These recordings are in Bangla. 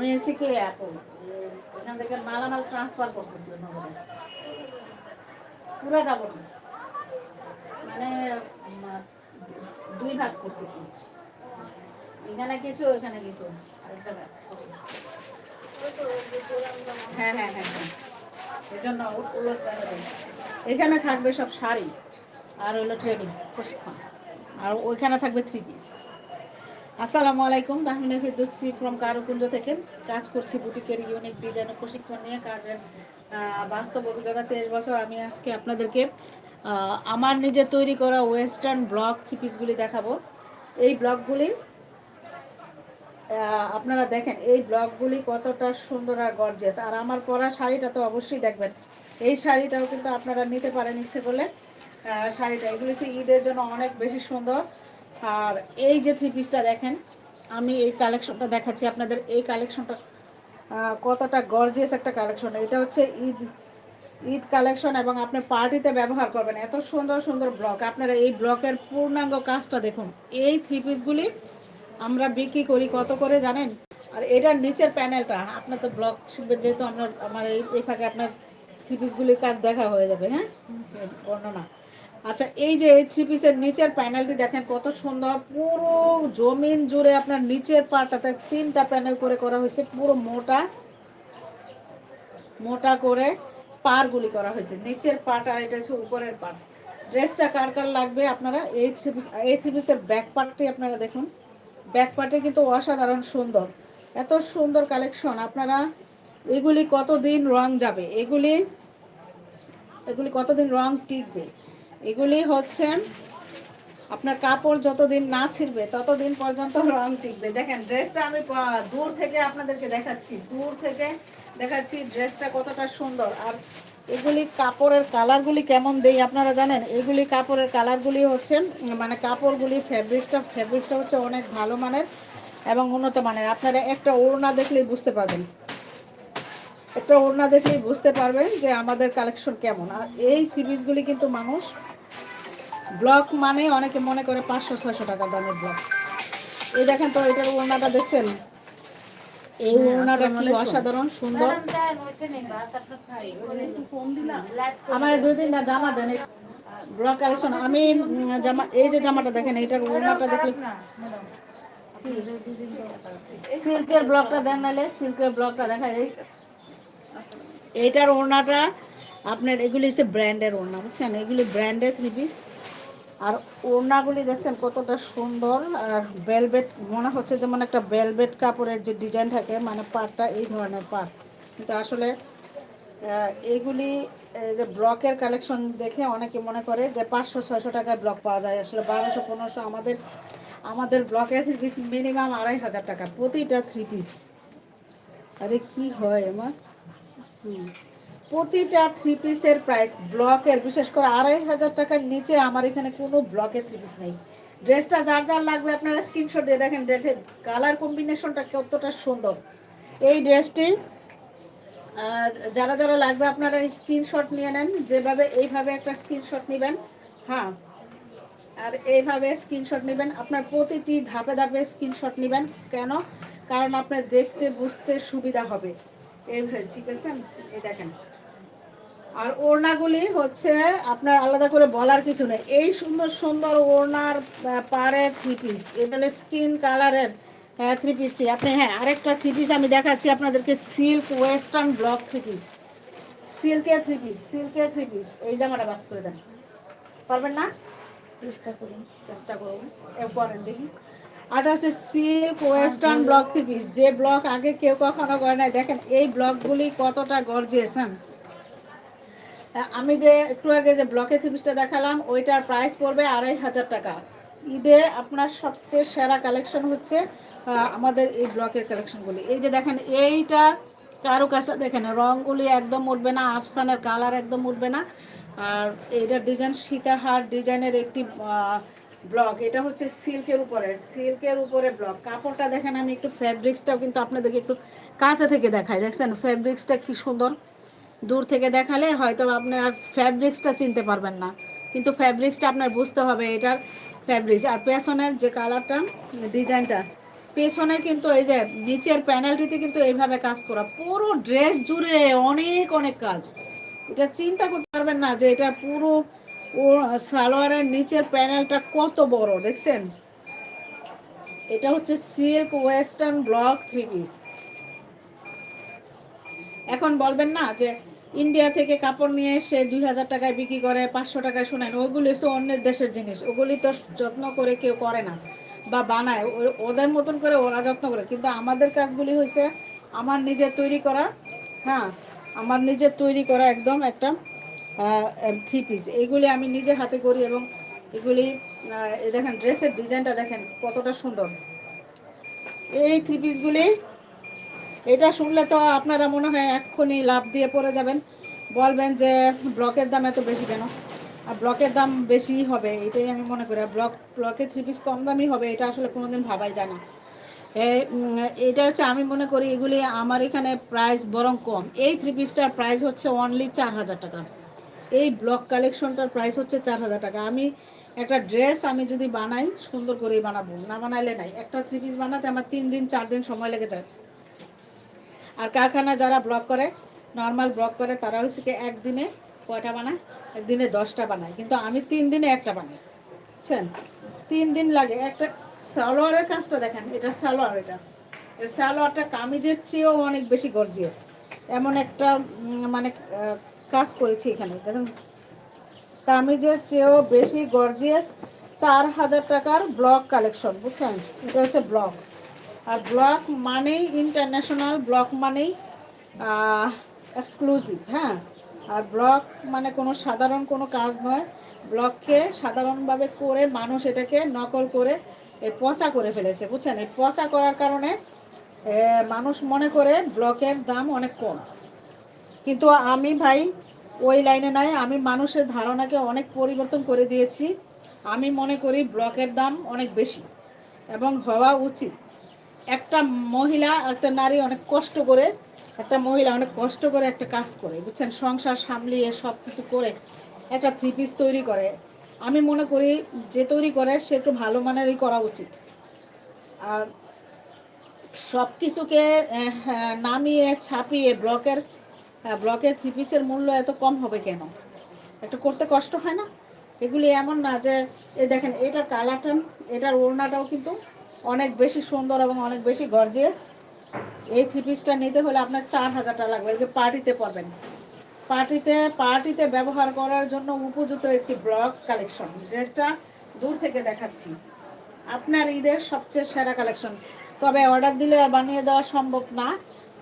আমি এসে কে এখন এখান থেকে মালামাল ট্রান্সফার করতেছি নগরে পুরা যাব না। মানে দুই ভাগ করতেছি। এখানে কিছু এখানে কিছু হ্যাঁ হ্যাঁ হ্যাঁ হ্যাঁ। এখানে থাকবে সব শাড়ি আর হলো ট্রেনিং, প্রশিক্ষণ। আর ওইখানে থাকবে থ্রি পিস আসসালামু আলাইকুম তাহমিনা ফিরদৌসি ফ্রম কারুকুঞ্জ থেকে। কাজ করছি বুটিকের ইউনিক ডিজাইন প্রশিক্ষণ নিয়ে। কাজের বাস্তব অভিজ্ঞতা তেইশ বছর। আমি আজকে আপনাদেরকে আমার নিজে তৈরি করা ওয়েস্টার্ন ব্লক থ্রি পিসগুলি দেখাবো। এই ব্লকগুলি আপনারা দেখেন, এই ব্লকগুলি কতটা সুন্দর আর গর্জিয়াস আর আমার পরা শাড়িটা তো অবশ্যই দেখবেন। এই শাড়িটাও কিন্তু আপনারা নিতে পারেন ইচ্ছে করলে। শাড়িটা, এগুলি ঈদের জন্য অনেক বেশি সুন্দর। আর এই যে থ্রি পিসটা দেখেন আমি এই কালেকশনটা দেখাচ্ছি আপনাদের এই কালেকশনটা কতটা গর্জিয়াস একটা কালেকশন এটা হচ্ছে ঈদ ঈদ কালেকশন এবং আপনি পার্টিতে ব্যবহার করবেন। এত সুন্দর সুন্দর ব্লক আপনারা এই ব্লকের পূর্ণাঙ্গ কাজটা দেখুন। এই থ্রি পিসগুলি আমরা বিক্রি করি কত করে জানেন? আর এটার নিচের প্যানেলটা আপনার তো ব্লক শিখবেন যেহেতু আমরা আমার এই এই ফাঁকে আপনার থ্রি পিসগুলির কাজ দেখা হয়ে যাবে হ্যাঁ? বর্ণনা। আচ্ছা এই যে এই থ্রি পিসের নিচের প্যানেলটি দেখেন কত সুন্দর, পুরো জমিন জুড়ে আপনার নিচের পাটাতে তিনটা প্যানেল করে করা হয়েছে, পুরো মোটা মোটা করে পারগুলি করা হয়েছে। নিচের পাট আর এটা হচ্ছে উপরের পাট ড্রেসটা কার কার লাগবে আপনারা? এই থ্রি পিস এই থ্রি পিসের ব্যাক পার্টটি আপনারা দেখুন। ব্যাক পার্টে কিন্তু অসাধারণ সুন্দর। এত সুন্দর কালেকশন আপনারা এগুলি কতদিন রং যাবে? এগুলি এগুলি কতদিন রং টিকবে? এগুলি হচ্ছে আপনার কাপড় যতদিন না ছিঁড়বে, ততদিন পর্যন্ত রং টিকবে। দেখেন ড্রেসটা আমি দূর থেকে আপনাদেরকে দেখাচ্ছি, দূর থেকে দেখাচ্ছি ড্রেসটা কতটা সুন্দর। আর এগুলি কাপড়ের কালারগুলি কেমন দেই আপনারা জানেন? এগুলি কাপড়ের কালারগুলি হচ্ছে মানে কাপড়গুলি ফ্যাব্রিক্সটা ফ্যাব্রিক্সটা হচ্ছে অনেক ভালো মানের এবং উন্নত মানের। আপনারা একটা ওড়না দেখলেই বুঝতে পারবেন। একটা ওড়না দেখলেই বুঝতে পারবেন যে আমাদের কালেকশন কেমন। আর এই থ্রি কিন্তু মানুষ ব্লক মানে অনেকে মনে করে পাঁচশো ছয়শো টাকা দামের ব্লক। এই দেখেন তো এটার ওড়নাটা দেখছেন? এই ওড়নাটা কি অসাধারণ সুন্দর। আমার দুই তিনটা জামা দেন ব্লক কালেকশন আমি জামা এই যে জামাটা দেখেন এটার ওড়নাটা দেখলে সিল্কের ব্লকটা দেন নাহলে সিল্কের ব্লকটা দেখা এই এইটার ওড়নাটা আপনার এগুলি হচ্ছে ব্র্যান্ডের ওড়না বুঝছেন? এগুলি ব্র্যান্ডের থ্রি পিস আর ওড়নাগুলি দেখছেন কতটা সুন্দর, আর বেলভেট মনে হচ্ছে যেমন একটা বেলভেট কাপড়ের যে ডিজাইন থাকে মানে পাটটা এই ধরনের পাট কিন্তু আসলে এই যে ব্লকের কালেকশন দেখে অনেকে মনে করে যে পাঁচশো, ছয়শো টাকায় ব্লক পাওয়া যায়। আসলে বারোশো, পনেরোশো আমাদের আমাদের ব্লকের থ্রি পিস মিনিমাম আড়াই হাজার টাকা, প্রতিটা থ্রি পিস আরে কি হয় আমার হুম। প্রতিটা থ্রি পিসের প্রাইস ব্লকের বিশেষ করে আড়াই হাজার টাকার নিচে আমার এখানে কোনো ব্লকের থ্রি পিস নেই। ড্রেসটা যার যার লাগবে, আপনারা স্ক্রিনশট দিয়ে দেখেন ড্রেসের কালার কম্বিনেশনটা কতটা সুন্দর। এই ড্রেসটি যারা যারা লাগবে, আপনারা স্ক্রিনশট নিয়ে নেন, যেভাবে এইভাবে একটা স্ক্রিনশট নেবেন হ্যাঁ। আর এইভাবে স্ক্রিনশট নেবেন, আপনার প্রতিটি ধাপে ধাপে স্ক্রিনশট নেবেন। কেন? কারণ আপনার দেখতে, বুঝতে সুবিধা হবে। এইভাবে ঠিক আছে? এই দেখেন। আর ওড়নাগুলি হচ্ছে আপনার আলাদা করে বলার কিছু নেই। এই সুন্দর সুন্দর ওড়নার পাড়ের থ্রি পিস এটা স্কিন কালারের হ্যাঁ থ্রি পিসটি আপনি হ্যাঁ আরেকটা থ্রি পিস আমি দেখাচ্ছি আপনাদেরকে silk western block three piece সিল্কের থ্রি পিস সিল্কের থ্রি পিস এই জামাটা বাস করে দেন। পারবেন না? চেষ্টা করুন চেষ্টা করুন। করেন দেখি। আর হচ্ছে silk western block three piece যে ব্লক আগে কেউ কখনো করে নাই। দেখেন, এই ব্লকগুলি কতটা গর্জিয়াস হ্যাঁ? আমি যে একটু আগে যে ব্লকে থ্রিপিসটা দেখালাম, ওইটার প্রাইস পড়বে আড়াই হাজার টাকা। ঈদে আপনার সবচেয়ে সেরা কালেকশন হচ্ছে আমাদের এই ব্লকের কালেকশনগুলি এই যে দেখেন এইটার কারও কাছে দেখেন রঙগুলি একদম উঠবে না, আফসানের কালার একদম উঠবে না। আর এইটার ডিজাইন সীতাহার ডিজাইনের একটি ব্লক এটা হচ্ছে সিল্কের উপরে সিল্কের উপরে ব্লক কাপড়টা দেখেন, আমি একটু ফ্যাব্রিক্সটাও কিন্তু আপনাদেরকে একটু কাছে থেকে দেখাই। দেখছেন ফ্যাব্রিক্সটা কি সুন্দর। দূর থেকে দেখালে হয়তো আপনার ফ্যাব্রিক্সটা চিনতে পারবেন না। কিন্তু ফ্যাব্রিক্সটা আপনার বুঝতে হবে, এটার ফ্যাব্রিক্স আর পেছনের যে কালারটা ডিজাইনটা পেছনে কিন্তু এই যে নিচের প্যানেলটিতে কিন্তু এইভাবে কাজ করা। পুরো ড্রেস জুড়ে অনেক অনেক কাজ। এটা চিন্তা করতে পারবেন না যে এটা পুরো ও সালোয়ারের নিচের প্যানেলটা কত বড়, দেখছেন? এটা হচ্ছে silk western block three piece এখন বলবেন না যে ইন্ডিয়া থেকে কাপড় নিয়ে এসে দুই হাজার টাকায় বিক্রি করে, পাঁচশো টাকায় শোনেন। ওইগুলি হচ্ছে অন্যের দেশের জিনিস। ওগুলি তো যত্ন করে কেউ করে না বা বানায়। ওদের মতন করে ওরা যত্ন করে। কিন্তু আমাদের কাজগুলি হয়েছে আমার নিজের তৈরি করা হ্যাঁ আমার নিজের তৈরি করা একদম একটা থ্রি পিস এইগুলি আমি নিজে হাতে করি এবং এগুলি দেখেন ড্রেসের ডিজাইনটা দেখেন কতটা সুন্দর। এই থ্রি পিসগুলি এটা শুনলে তো আপনারা মনে হয় এক্ষুনি লাভ দিয়ে পড়ে যাবেন। বলবেন যে ব্লকের দাম এত বেশি কেন? আর ব্লকের দাম বেশি হবে, এটাই আমি মনে করি। আর ব্লক, ব্লকের থ্রি পিস কম দামই হবে, এটা আসলে কোনোদিন ভাবাই যায় না। এটা হচ্ছে আমি মনে করি এগুলি আমার এখানে প্রাইস বরং কম। এই থ্রি পিসটার প্রাইস হচ্ছে অনলি চার হাজার টাকা। এই ব্লক কালেকশনটার প্রাইস হচ্ছে চার হাজার টাকা। আমি একটা ড্রেস আমি যদি বানাই, সুন্দর করেই বানাবো। না বানাইলে নাই। একটা থ্রি পিস বানাতে আমার তিন দিন, চার দিন সময় লেগে যায়। আর কারখানা যারা ব্লক করে নর্মাল ব্লক করে, তারা হচ্ছে কি একদিনে কয়টা বানায়? একদিনে দশটা বানায়। কিন্তু আমি তিন দিনে একটা বানাই। বুঝছেন? তিন দিন লাগে। একটা সালোয়ারের কাজটা দেখেন, এটা সালোয়ার এটা। সালোয়ারটা কামিজের চেয়েও অনেক বেশি গর্জিয়াস এমন একটা মানে কাজ করেছি এখানে। দেখেন, কামিজের চেয়েও বেশি গর্জিয়াস চার হাজার টাকার ব্লক কালেকশন বুঝছেন? এটা হচ্ছে ব্লক। আর ব্লক মানেই ইন্টারন্যাশনাল ব্লক মানেই এক্সক্লুসিভ হ্যাঁ? আর ব্লক মানে কোনো সাধারণ কোনো কাজ নয়। ব্লককে সাধারণভাবে করে মানুষ এটাকে নকল করে এই পচা করে ফেলেছে, বুঝছেন? এই পচা করার কারণে মানুষ মনে করে ব্লকের দাম অনেক কম। কিন্তু আমি ভাই, ওই লাইনে নাই। আমি মানুষের ধারণাকে অনেক পরিবর্তন করে দিয়েছি। আমি মনে করি ব্লকের দাম অনেক বেশি এবং হওয়া উচিত। একটা মহিলা, একটা নারী অনেক কষ্ট করে, একটা মহিলা অনেক কষ্ট করে একটা কাজ করে, বুঝছেন? সংসার সামলিয়ে সব কিছু করে একটা থ্রি পিস তৈরি করে। আমি মনে করি যে তৈরি করে, সে একটু ভালো মানেরই করা উচিত। আর সব কিছুকে নামিয়ে, ছাপিয়ে, ব্লকের ব্লকের থ্রি পিসের মূল্য এত কম হবে কেন? একটু করতে কষ্ট হয় না? এগুলি এমন না যে, এই দেখেন, এটার কালারটা এটার ওড়নাটাও কিন্তু অনেক বেশি সুন্দর এবং অনেক বেশি গর্জিয়াস এই থ্রি পিসটা নিতে হলে আপনার চার হাজার টাকা লাগবে। এগুলো পার্টিতে পারবেন পার্টিতে পার্টিতে ব্যবহার করার জন্য উপযুক্ত একটি ব্লক কালেকশন ড্রেসটা দূর থেকে দেখাচ্ছি। আপনার ঈদের সবচেয়ে সেরা কালেকশন তবে অর্ডার দিলে আর বানিয়ে দেওয়া সম্ভব না,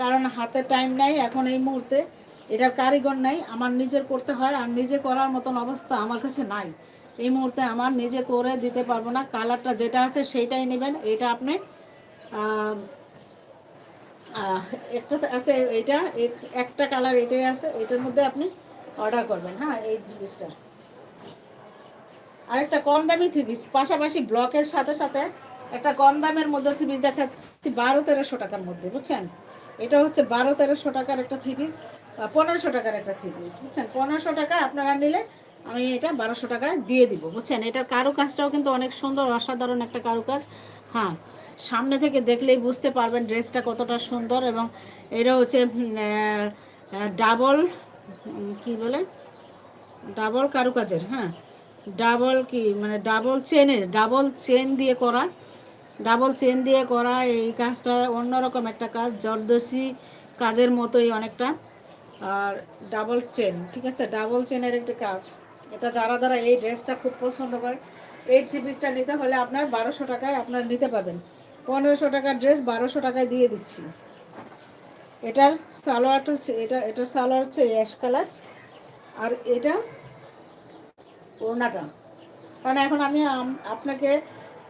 কারণ হাতে টাইম নাই এখন এই মুহূর্তে। এটার কারিগর নাই, আমার নিজের করতে হয়, আর নিজে করার মতন অবস্থা আমার কাছে নাই। এই মুহূর্তে আমার নিজে করে দিতে পারব না। কালারটা যেটা আছে সেইটাই নেবেন। এটা আপনি একটা আছে এইটা একটা কালার এটাই আছে। এটার মধ্যে আপনি অর্ডার করবেন হ্যাঁ এই জিনিসটা। আরেকটা কম দামি থ্রি পিস, পাশাপাশি ব্লকের সাথে সাথে একটা কম দামের মধ্যে থ্রি দেখাচ্ছি, বারো তেরোশো টাকার মধ্যে, বুঝছেন? এটা হচ্ছে বারো তেরোশো টাকার একটা থ্রি পনেরোশো টাকার একটা থ্রি পিস, বুঝছেন? পনেরোশো টাকা আপনারা নিলে আমি এটা বারোশো টাকায় দিয়ে দিব, বুঝছেন? এটার কারুকাজটাও কিন্তু অনেক সুন্দর, অসাধারণ একটা কারুকাজ। হ্যাঁ সামনে থেকে দেখলেই বুঝতে পারবেন ড্রেসটা কতটা সুন্দর এবং এটা হচ্ছে ডাবল কি বলে? ডাবল কারুকাজের হ্যাঁ। ডাবল কি মানে ডাবল চেনের ডাবল চেন দিয়ে করা, ডাবল চেন দিয়ে করা এই কাজটা অন্যরকম একটা কাজ জর্দসি কাজের মতোই অনেকটা। আর ডাবল চেন ঠিক আছে? ডাবল চেনের একটা কাজ। এটা যারা যারা এই ড্রেসটা খুব পছন্দ করে, এই থ্রি পিসটা নিতে হলে আপনার বারোশো টাকায় আপনার নিতে পারবেন। পনেরোশো টাকার ড্রেস বারোশো টাকায় দিয়ে দিচ্ছি। এটার সালোয়ারটা হচ্ছে, এটা এটার সালোয়ার হচ্ছে অ্যাশ কালার আর এটা ওড়নাটা। কারণ এখন আমি আপনাকে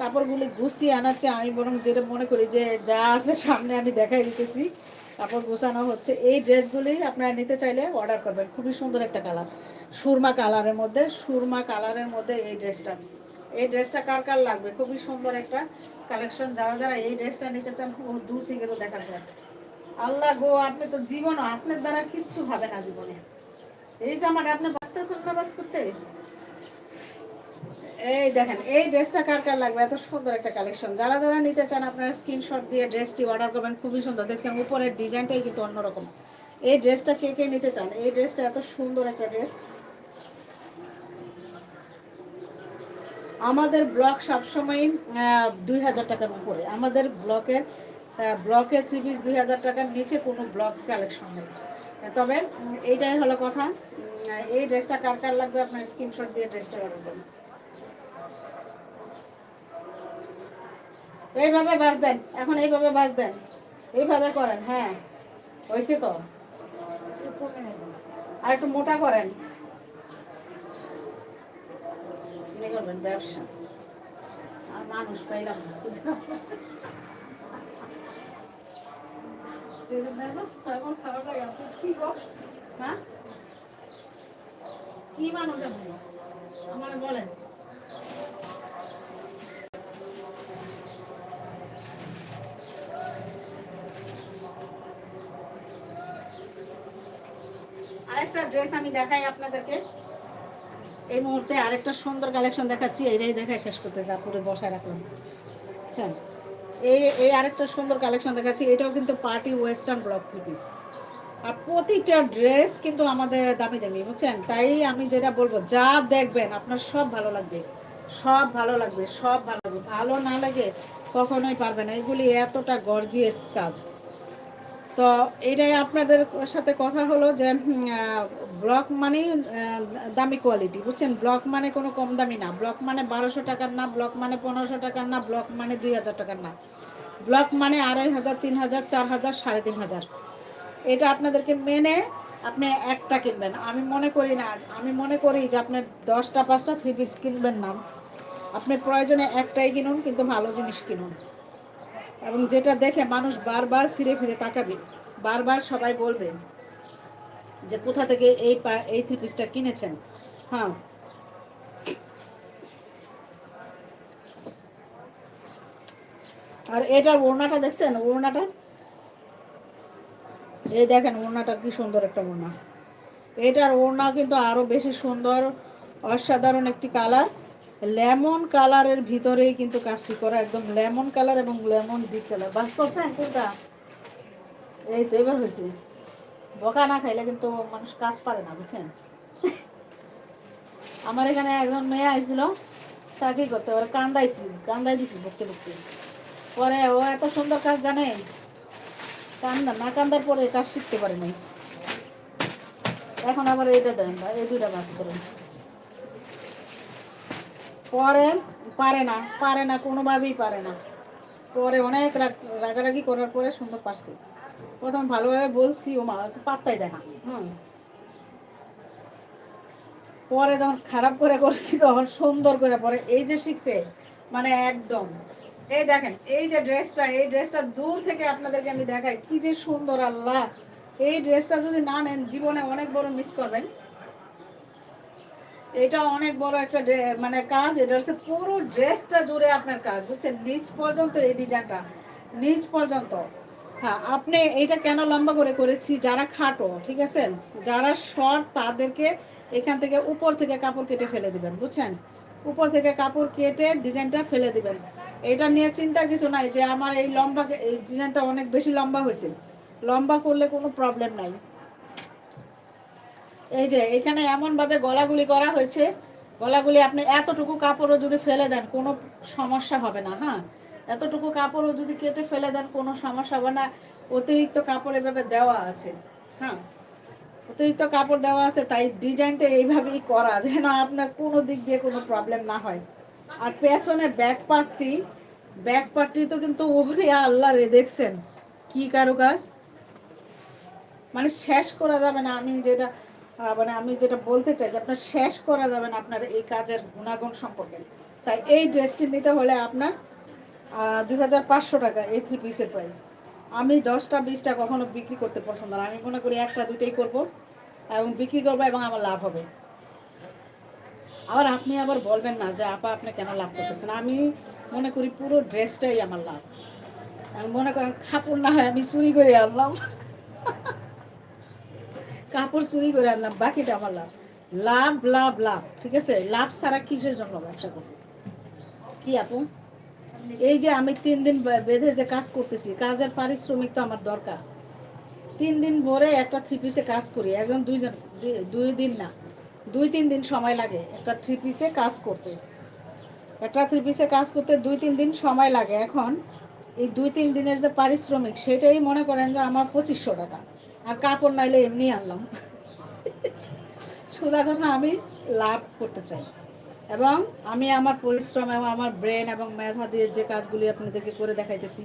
কাপড়গুলি গুছিয়ে আনাচ্ছে আমি বরং যেটা মনে করি যে যা আছে সামনে আমি দেখাই দিতেছি। কাপড় গোছানো হচ্ছে। এই ড্রেসগুলি আপনারা নিতে চাইলে অর্ডার করবেন। খুবই সুন্দর একটা কালার সুরমা কালারের মধ্যে, সুরমা কালারের মধ্যে এই ড্রেসটা। এই ড্রেসটা কার কার লাগবে? খুবই সুন্দর একটা কালেকশন যারা যারা এই ড্রেসটা নিতে চান, খুব দূর থেকে তো দেখা যায়। আল্লাহ গো, আপনি তো জীবনও, আপনার দ্বারা কিচ্ছু হবে না জীবনে। এই জামাটা আপনি পারতেছেন না বাস করতে? এই দেখেন, এই ড্রেসটা কার কার লাগবে? এত সুন্দর একটা কালেকশন। যারা যারা নিতে চান আপনারা স্ক্রিনশট দিয়ে ড্রেসটি অর্ডার করবেন, খুবই সুন্দর। দেখছেন, উপরের ডিজাইনটাই কিন্তু অন্যরকম। এই ড্রেসটা কে কে নিতে চান? এই ড্রেসটা এত সুন্দর একটা ড্রেস। আমাদের ব্লক সবসময় দুই হাজার টাকার উপরে। আমাদের ব্লকের ব্লকের থ্রি পিস দুই হাজার টাকার নিচে কোনো ব্লক কালেকশন নেই। তবে এইটাই হলো কথা। এই ড্রেসটা কার কার লাগবে? আপনার স্ক্রিনশট দিয়ে ড্রেসটা অর্ডার করুন। এইভাবে বাস দেন। এখন এইভাবে বাস দেন। এইভাবে করেন হ্যাঁ। হয়েছে তো? আর একটু মোটা করেন। করবেন ব্যবসা। আর মানুষ পাইলাম হ্যাঁ? কি মানুষ আপনি? আমার বলেন আরেকটা ড্রেস আমি দেখাই আপনাদেরকে। এই মুহূর্তে আরেকটা সুন্দর কালেকশন দেখাচ্ছি, এইটাই দেখাই শেষ করতে যা পুরো বসায় রাখলাম। বুঝছেন এই এই আরেকটা সুন্দর কালেকশন দেখাচ্ছি, এটাও কিন্তু party western block three piece আর প্রতিটা ড্রেস কিন্তু আমাদের দামি দামি, বুঝছেন? তাই আমি যেটা বলব, যা দেখবেন, আপনার সব ভালো লাগবে। সব ভালো লাগবে, সব ভালো লাগবে। ভালো না লাগে কখনোই পারবে না। এগুলি এতটা গর্জিয়াস কাজ। তো এটাই আপনাদের সাথে কথা হলো যে ব্লক মানে দামি কোয়ালিটি বুঝছেন? ব্লক মানে কোনো কম দামি না। ব্লক মানে বারোশো টাকার না, ব্লক মানে পনেরোশো টাকার না, ব্লক মানে দুই হাজার টাকার না। ব্লক মানে আড়াই হাজার, তিন হাজার, চার হাজার, সাড়ে তিন হাজার। এটা আপনাদেরকে মেনে আপনি একটা কিনবেন। আমি মনে করি না, আমি মনে করি যে আপনি দশটা, পাঁচটা থ্রি পিস কিনবেন না। আপনি প্রয়োজনে একটাই কিনুন, কিন্তু ভালো জিনিস কিনুন। এবং যেটা দেখে মানুষ বারবার ফিরে ফিরে তাকাবে, বারবার সবাই বলবে যে কোথা থেকে এই এই থ্রি পিসটা কিনেছেন। হ্যাঁ। আর এটার ওড়নাটা দেখছেন? ওড়নাটা? এই দেখেন ওড়নাটা কি সুন্দর একটা ওড়না। এটার ওড়না কিন্তু আরও বেশি সুন্দর, অসাধারণ একটি কালার লেমন কালারের ভিতরেই কিন্তু কাজটি করা একদম লেমন কালার এবং লেমন ডিপ কালার। বাস করছেন কোনটা? এই তো এবার হয়েছে। বকা না খাইলে কিন্তু মানুষ কাজ পারে না, বুঝছেন? আমার এখানে একজন মেয়ে আইছিল চাকরি করতে ওরা কান্দাইছিল, কান্দাই দিছি বকতে বকতে। পরে ও এত সুন্দর কাজ জানে, কান্দা, না কান্দার পরে কাজ শিখতে পারে নাই। এখন আবার এইটা দেন, এই দুইটা কাজ করেন। পরে পারে না পারে না, কোনোভাবেই পারে না। পরে অনেক রাগ- রাগারাগি করার পরে সুন্দর পারছি। প্রথম ভালোভাবে বলছি, ও মা পাত্তাই দেয় না। হুম। পরে যখন খারাপ করে করছি, তখন সুন্দর করে পরে, এই যে শিখছে মানে একদম। এই দেখেন, এই যে ড্রেসটা, এই ড্রেসটা দূর থেকে আপনাদেরকে আমি দেখাই, কি যে সুন্দর, আল্লাহ! এই ড্রেসটা যদি না নেন, জীবনে অনেক বড় মিস করবেন। এটা অনেক বড় একটা মানে কাজ, এটা হচ্ছে পুরো ড্রেসটা জুড়ে আপনার কাজ, বুঝছেন? নিচ পর্যন্ত এই ডিজাইনটা, নিচ পর্যন্ত। হ্যাঁ আপনি এটা কেন লম্বা করে করেছি? যারা খাটো, ঠিক আছে? যারা শর্ট, তাদেরকে এখান থেকে উপর থেকে কাপড় কেটে ফেলে দিবেন, বুঝছেন? উপর থেকে কাপড় কেটে ডিজাইনটা ফেলে দিবেন। এটা নিয়ে চিন্তার কিছু নাই যে আমার এই লম্বা এই ডিজাইনটা অনেক বেশি লম্বা হয়েছে। লম্বা করলে কোনো প্রবলেম নাই। এই যে, এখানে এমন ভাবে গলাগুলি করা হয়েছে, গলাগুলি আপনি এতটুকু কাপড়ও যদি ফেলে দেন, কোনো সমস্যা হবে না হ্যাঁ? এতটুকু কাপড়ও যদি কেটে ফেলে দেন, কোনো সমস্যা হবে না। অতিরিক্ত কাপড় এভাবে দেওয়া আছে হ্যাঁ? অতিরিক্ত কাপড় দেওয়া আছে, তাই ডিজাইনটা এইভাবেই করা, যেন আপনার কোনো দিক দিয়ে কোনো প্রবলেম না হয়। আর পেছনে ব্যাক পার্টটি ব্যাক পার্টটি তো কিন্তু ওরে আল্লাহ রে, দেখছেন? কি কারও কাজ মানে শেষ করা যাবে না, আমি যেটা মানে আমি যেটা বলতে চাই যে আপনার শেষ করা যাবে না আপনার এই কাজের গুণাগুণ সম্পর্কে। তাই এই ড্রেসটি নিতে হলে আপনার দুই হাজার পাঁচশো টাকা, এই থ্রি পিসের প্রাইস আমি দশটা, বিশটা কখনো বিক্রি করতে পছন্দ না। আমি মনে করি একটা, দুইটাই করব এবং বিক্রি করব এবং আমার লাভ হবে। আবার আপনি আবার বলবেন না যে, আপা, আপনি কেন লাভ করতেছেন? আমি মনে করি পুরো ড্রেসটাই আমার লাভ। মনে করেন, কাপড় না হয় আমি চুরি করে আনলাম। কাপড় চুরি করে আনলাম, বাকিটা আমার লাভ। লাভ লাভ লাভ, ঠিক আছে? লাভ ছাড়া কিসের জন্য ব্যবসা করব? কি আপু? এই যে আমি তিন দিন বেঁধে যে কাজ করতেছি, কাজের পারিশ্রমিক তো আমার দরকার। তিন দিন ভরে একটা থ্রি পিসে কাজ করি একজন দুইজন, দুই- দিন না, দুই, তিন দিন সময় লাগে একটা থ্রি পিসে কাজ করতে। একটা থ্রি পিসে কাজ করতে দুই, তিন দিন সময় লাগে। এখন এই দুই, তিন দিনের যে পারিশ্রমিক, সেটাই মনে করেন যে আমার পঁচিশশো টাকা। আর কাপড় নাইলে এমনি আনলাম। সোজা কথা, আমি লাভ করতে চাই। এবং আমি আমার পরিশ্রম এবং আমার ব্রেন এবং মেধা দিয়ে যে কাজগুলি আপনাদেরকে করে দেখাইতেছি,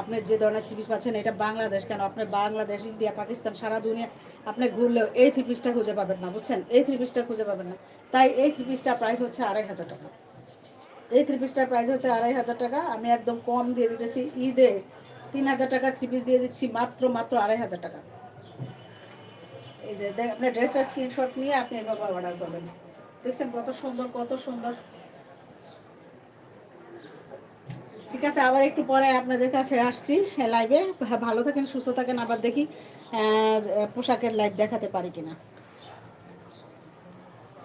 আপনি যে ধরনের থ্রি পিস পাচ্ছেন, এটা বাংলাদেশ কেন? আপনি বাংলাদেশ, ইন্ডিয়া, পাকিস্তান, সারা দুনিয়া, আপনি ঘুরলেও এই থ্রি পিসটা খুঁজে পাবেন না, বুঝছেন? এই থ্রি পিসটা খুঁজে পাবেন না। তাই এই থ্রি পিসটার প্রাইস হচ্ছে আড়াই হাজার টাকা। এই থ্রি পিসটার প্রাইস হচ্ছে আড়াই হাজার টাকা। আমি একদম কম দিয়ে দিতেছি। ঈদে তিন হাজার টাকা থ্রি পিস দিয়ে দিচ্ছি, মাত্র মাত্র আড়াই হাজার টাকা। এই যে দেখ, আপনার ড্রেসটা স্ক্রিনশট নিয়ে আপনি এভাবে অর্ডার করবেন। দেখছেন কত সুন্দর কত সুন্দর। ঠিক আছে, আবার একটু পরে আপনাদের কাছে আসছি লাইভে ভালো থাকেন, সুস্থ থাকেন, আবার দেখি পোশাকের লাইভ দেখাতে পারি কিনা।